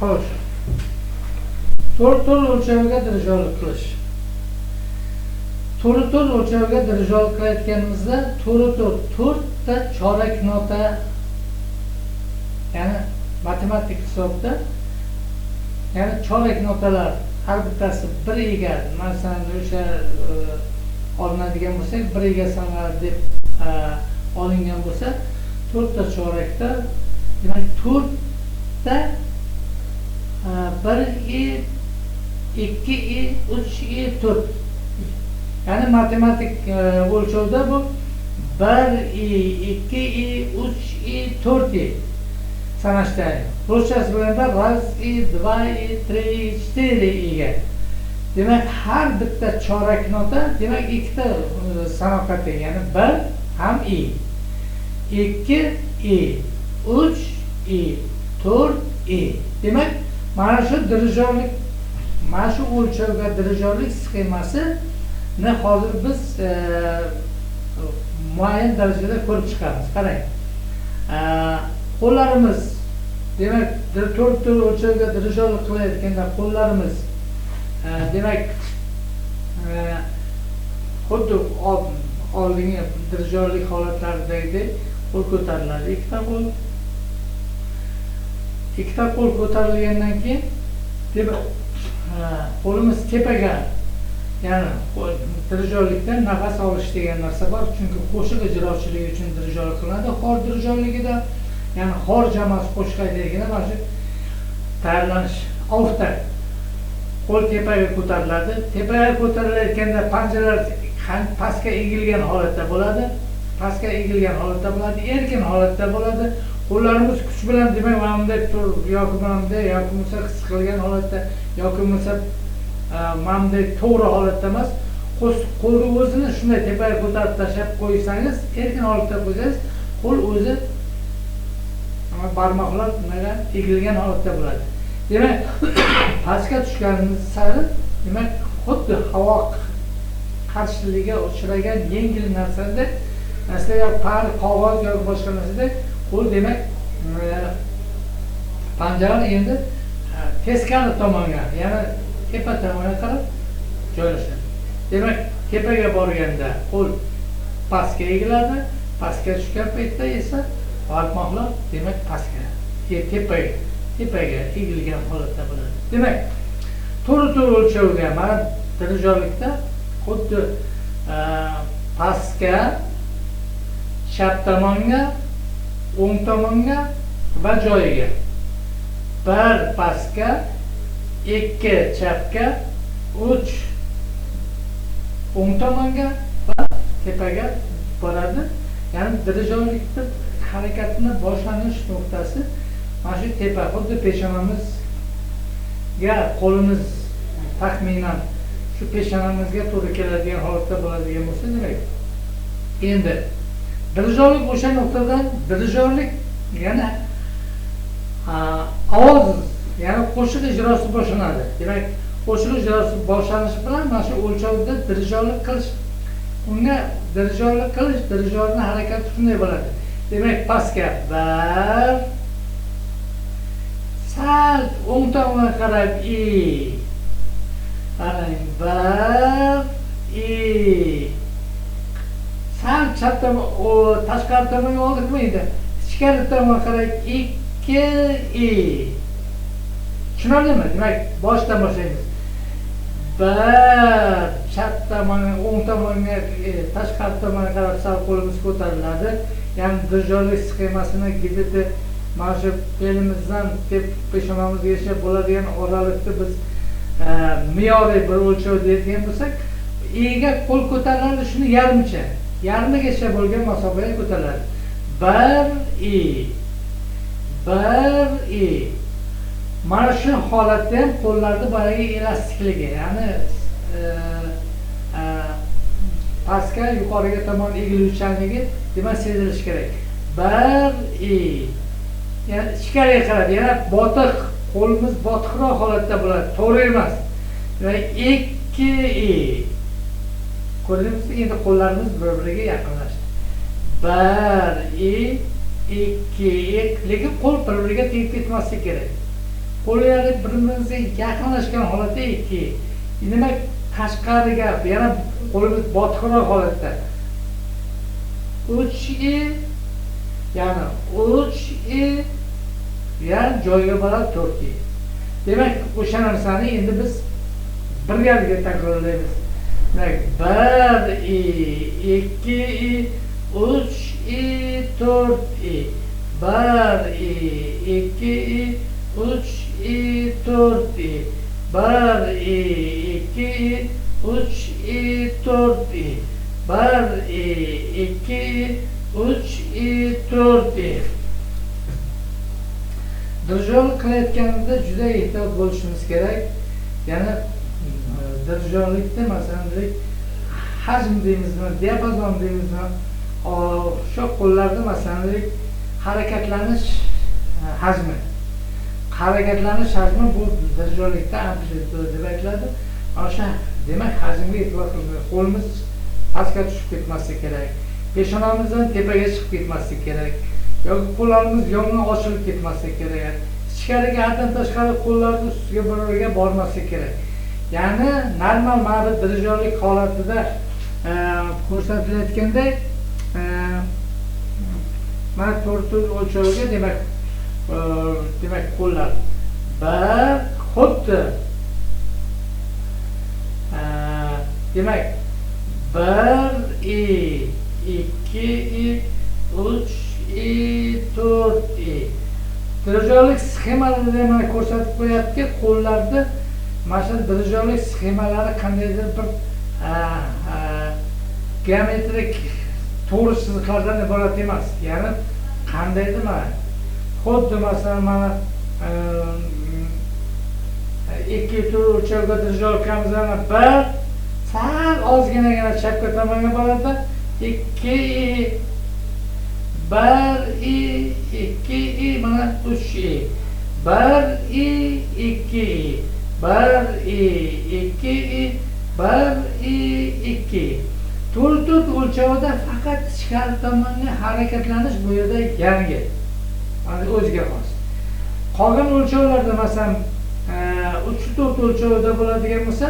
xo'sh. To'rt to'rt o'lchamga dirijolik qilish. To'rt to'rt o'lchamga dirijolik qilayotganimizda to'rt to'rt to'rtta chorak nota ya'ni matematik hisobda ya'ni chorak notalar har bittasi bir ega masalan o'sha e, olinadigan bo'lsak bir ega sanaladi deb e, olingan bo'lsa to'rtta chorakda demak to'rtta bir e ikki e uch e to'rt. Ya'ni matematik e, o'lchovda bu bir e ikki e uch e to'rt e sanashda. Ruschasi bilanda раз и два и три и четыре ega demak har bitta chorak nota demak ikkita e, sanoqqa teng. Ya'ni bir ham i. Ikki i uch i to'rt i. Demak mana shu dirijorlik mana shu o'lchovga dirijorlik sxemasini hozir biz e, muayyan darajada ko'rib chiqamiz. Qarang. E, qo'llarimiz demak to'rt to'rt o'lchovga dirijorlik qilayotganda qo'llarimiz e, demak xuddi oldingi dirijorlik holatlaridagidek qo'l ko'tariladi. Ikkita qo'l ikkita qo'l ko'tarilgandan keyin demak qo'limiz tepaga ya'ni dirijorlikda nafas olish degan narsa bor. Chunki qo'shiq ijrochiligi uchun dirijorlik qilinadi xor dirijorligida ya'ni xor jamoasi qo'shiq aytayotganda mana shu tayyorlanish ofta qo'l tepaga ko'tariladi. Tepaga ko'tarilayotganda panjalar pastga egilgan holatda bo'ladi pastga egilgan holatda bo'ladi erkin holatda bo'ladi. Qo'llarimiz kuch bilan demak mana bunday tur yoki mana bunday yoki bo'lmasa his qilgan holatda yoki bo'lmasa e, mana bunday to'g'ri holatda emas qo'lni o'zini shunday tepaga ko'tarib tashlab qo'ysangiz erkin holatda qo'ysangiz qo'l o'zi e, barmoqlar nimaga egilgan holatda bo'ladi. Demak pastga tushganimiz sari demak xuddi havo qarshiligiga uchragan yengil narsadek masalan par qog'oz yoki boshqa narsadek qo'l demak panjani endi teskari tomonga ya'ni tepa tomonga qarab joylashadi. Demak tepaga borganda qo'l pastga egiladi pastga tushgan paytda esa barmoqlar demak pastga e, tepaga tepaga egilgan holatda bo'ladi. Demak to'g'ri to'g'ri o'lchovga mana dirijorlikda xuddi pastga chap tomonga o'ng tomonga va joyiga. Bir pastga ikki chapga uch o'ng tomonga va tepaga boradi. Ya'ni dirijorlikni harakatini boshlanish nuqtasi mana shu tepa. Xuddi peshonamizga qo'limiz taxminan shu peshonamizga to'g'ri keladigan holatda bo'ladigan bo'lsa demak endi dirijorlik o'sha nuqtada dirijorlik yana ovoz ya'ni qo'shiq ijrosi boshlanadi. Demak qo'shiq ijrosi boshlanishi bilan mana shu o'lchovda dirijorlik qilish unga dirijorlik qilish dirijorni harakati shunday bo'ladi. Demak pastga bir sal o'ng tomonga qarab i qarang bir i. sal chap tomon tashqari tomonga oldikmi ichkari tomonga qarab ikki i tushunarlimi demak boshdan boshlaymiz bir chap tomonga o'ng tomonga tashqari tomonga qarab sal qo'limiz ko'tariladi ya'ni dirijorlik sxemasini gibidi mana shu belimizdan peshonamizgacha bo'ladigan oraliqni biz e, me'yoriy bir o'lchov deydigan bo'lsak ega qo'l ko'tariladi shuni yarmicha yarmigacha bo'lgan masofaga ko'tariladi. Bir i bir i. Mana shu holatda ham qo'llarni boyagi elastikligi ya'ni e, e, pastga yuqoriga tomon egiluvchanligi demak sezilishi kerak. Bir i. Ya'ni ichkariga qarab yana botiq qo'limiz botiqroq holatda bo'ladi to'g'ri emas. Demak ikki i. ko'rdingizmi endi qo'llarimiz bir biriga yaqinlashdi. Bir i ikki i lekin qo'l bir biriga tegib ketmasligi kerak. Qo'llari bir biriga yaqinlashgan holatda ikki. Demak tashqariga yana qo'limiz botiqroq holatda. Uch i ya'ni uch i yana joyiga boradi to'rt i. Demak o'sha narsani endi biz birgalikda takrorlaymiz. Demak bir i ikki i uch i to'rt i. Bir i ikki i uch i to'rt i. Bir i ikki i uch i to'rt i. Bir i ikki i uch i to'rt i. Dirijorlik qilayotganimizda juda ehtiyot bo'lishimiz kerak yana dirijorlikda masalan deylik hajm deymizmi diapazon deymizmi? Shu qo'llarni masalan deylik harakatlanish e, hajmi. Harakatlanish hajmi bu dirijorlikda amplituda deb aytiladi. O'sha demak hajmga e'tibor qilmay qo'limiz pastga tushib ketmasligi kerak peshonamizdan tepaga chiqib ketmasligi kerak yoki qo'llarimiz yonga ochilib ketmasligi kerak ichkariga haddan tashqari qo'llarni ustiga birovga bormasligi kerak. Ya'ni normal mana bu holatida e, e mana to'rt o'lchoviga demak e, demak qo'llar bir xuddi e, demak bir i ikki i uch i to'rt i. Dirijyorlik sxemalarida mana ko'rsatib qo'yaptiki qo'llarni mana shu dirijorlik sxemalari qandaydir bir geometrik to'g'ri chiziqlardan iborat emas. Ya'ni qandaydir mana xuddi masalan mana ikki to'rt o'lchovga dirijyorkamizni bir sal ozginagina chapga tomonga boradi. Ikki bir i ikki i mana uch i. Bir i ikki i. bir i ikki i bir i ikki. To'rt o'lchovida faqat ichkari tomonga harakatlanish bu yerda yangi. O'ziga xos. Qolgan o'lchovlarda masalan e, uch to'rt o'lchovida bo'ladigan bo'lsa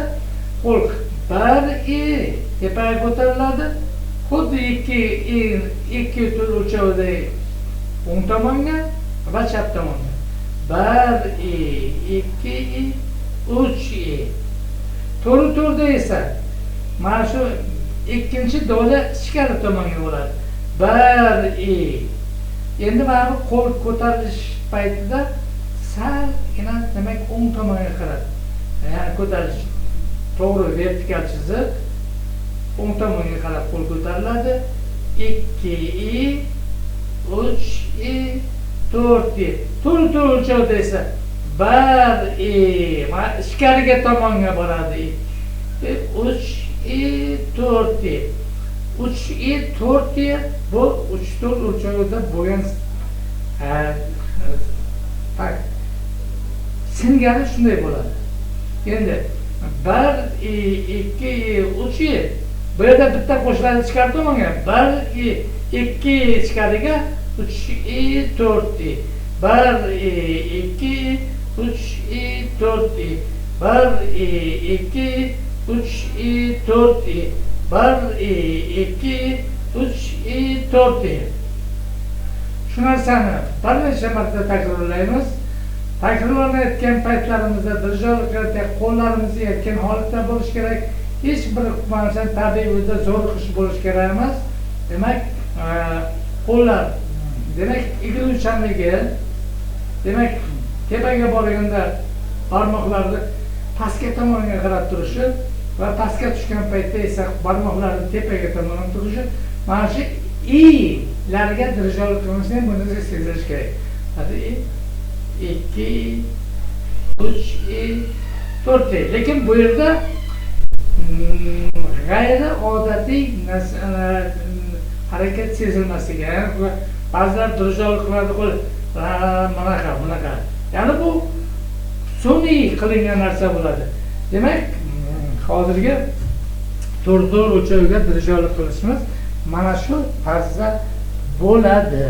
qo'l bir i tepaga ko'tariladi. Xuddi ikki ikki tur o'lchovida o'ng tomonga va chap tomonga. Bir i ikki i uch i to'rt to'rtda esa mana shu ikkinchi dola ichkari tomonga bo'ladi bir i endi mana bu qo'l ko'tarilish paytida salgina demak o'ng tomonga qarab ya'ni ko'tarilish to'g'ri vertikal chiziq o'ng tomonga qarab qo'l ko'tariladi ikki i uch i to'rt i to'rt o'lchovda esa bir i ichkariga tomonga boradi. E, uch i to'rt i uch i to'rt i bu uch to'rt o'lchovida bo'lgan singari shunday bo'ladi. Endi bir i ikki i uch i bu yerda bitta qo'shiladi ichkari tomonga bir i ikki ichkariga uch i to'rt i bir i ikki uch i to'rt i bir i ikki uch i to'rt i bir i ikki uch i to'rt i shu narsani bir necha marta takrorlaymiz takrorlanayotgan paytlarimizda dirijor qo'llarimiz erkin holatda bo'lishi kerak hech bir narsani tabiiy o'zida zo'riqish bo'lishi kerak emas demak qo'llar demak egiluvchanligi demak tepaga borganda barmoqlarni pastga tomonga qarab turishi va pastga tushgan paytda esa barmoqlarni tepaga tomon turishi mana shu ilarga dirijorlik qilinishi buni sezilishi kerak. Ikki uch to'rt lekin bu yerda mm, g'ayri odatiy e, harakat sezilmasligi ba'zilar dirijorlik qiladi qo'l. Bunaqa bunaqa. Ya'ni bu sun'iy qilingan narsa bo'ladi. Demak hozirgi to'rt to'rt o'lchovga dirijorlik qilishimiz mana shu tarzda bo'ladi.